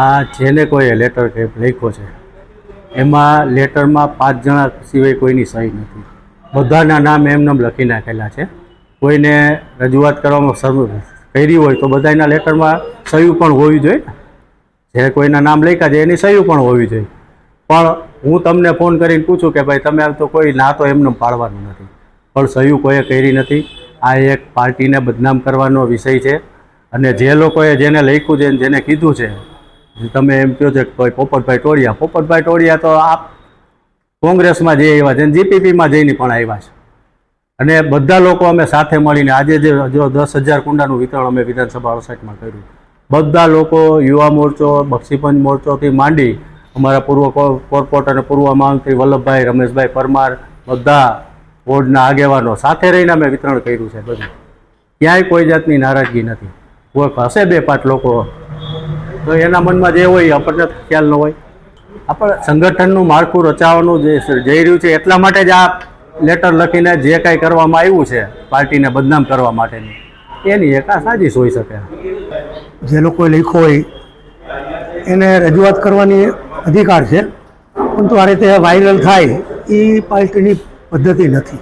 આ જેને કોઈ લેટર કે લખ્યો છે, એમાં લેટરમાં પાંચ જણા સિવાય કોઈની સહી નથી. બધાના નામ એમને લખી નાખેલા છે. કોઈને રજૂઆત કરવામાં શરૂ કરી હોય તો બધાના લેટરમાં સહી પણ હોવી જોઈએ. જે કોઈના નામ લખ્યા છે એની સહી પણ હોવી જોઈએ. પણ હું તમને ફોન કરીને પૂછું કે ભાઈ તમે તો કોઈ ના તો એમને પાડવાનું નથી. પણ સહી કોઈએ કરી નથી. આ એક પાર્ટીને બદનામ કરવાનો વિષય છે. અને જે લોકોએ જેને લખ્યું છે જેને કીધું છે, તમે એમ કહો છો કે કોઈ પોપટભાઈ ટોળિયા પોપટભાઈ ટોળિયા તો આપ કોંગ્રેસમાં જઈ આવ્યા છે અને જીપીપીમાં જઈને પણ આવ્યા છે. અને બધા લોકો અમે સાથે મળીને આજે જે જો દસ હજાર કુંડાનું વિતરણ અમે વિધાનસભા અડસઠમાં કર્યું. બધા લોકો યુવા મોરચો, બક્ષીપંચ મોરચોથી માંડી અમારા પૂર્વ કો- કોર્પોરેટર અને પૂર્વ માંગથી વલ્લભભાઈ, રમેશભાઈ પરમાર બધા બોર્ડના આગેવાનો સાથે રહીને અમે વિતરણ કર્યું છે બધું. ક્યાંય કોઈ જાતની નારાજગી નથી. હશે બે પાંચ લોકો. તો એના મનમાં જે હોય આપણને ખ્યાલ ન હોય. આપણે સંગઠનનું માળખું રચાવવાનું જે જઈ રહ્યું છે એટલા માટે જ આ લેટર લખીને જે કાંઈ કરવામાં આવ્યું છે પાર્ટીને બદનામ કરવા માટેની. એની એક આ સાજિશ હોઈ શકે. જે લોકોએ લખ્યો હોય એને રજૂઆત કરવાની અધિકાર છે પરંતુ આ રીતે વાયરલ થાય એ પાર્ટીની પદ્ધતિ નથી.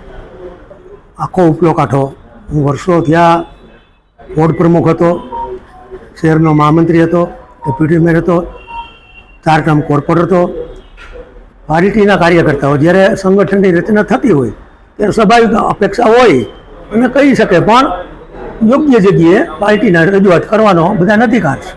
આખો ઉપયોગ કાઢો હું વર્ષો ત્યાં બોર્ડ પ્રમુખ હતો શહેરનો મહામંત્રી હતો, ડેપ્યુટી મેયર હતો ચાર ટર્મ કોર્પોરેટર હતો. પાર્ટીના કાર્યકર્તાઓ જ્યારે સંગઠનની રચના થતી હોય, ત્યારે સ્વાભાવિક અપેક્ષા હોય અને કહી શકે, પણ યોગ્ય જગ્યાએ પાર્ટીના રજૂઆત કરવાનો બધાને અધિકાર છે.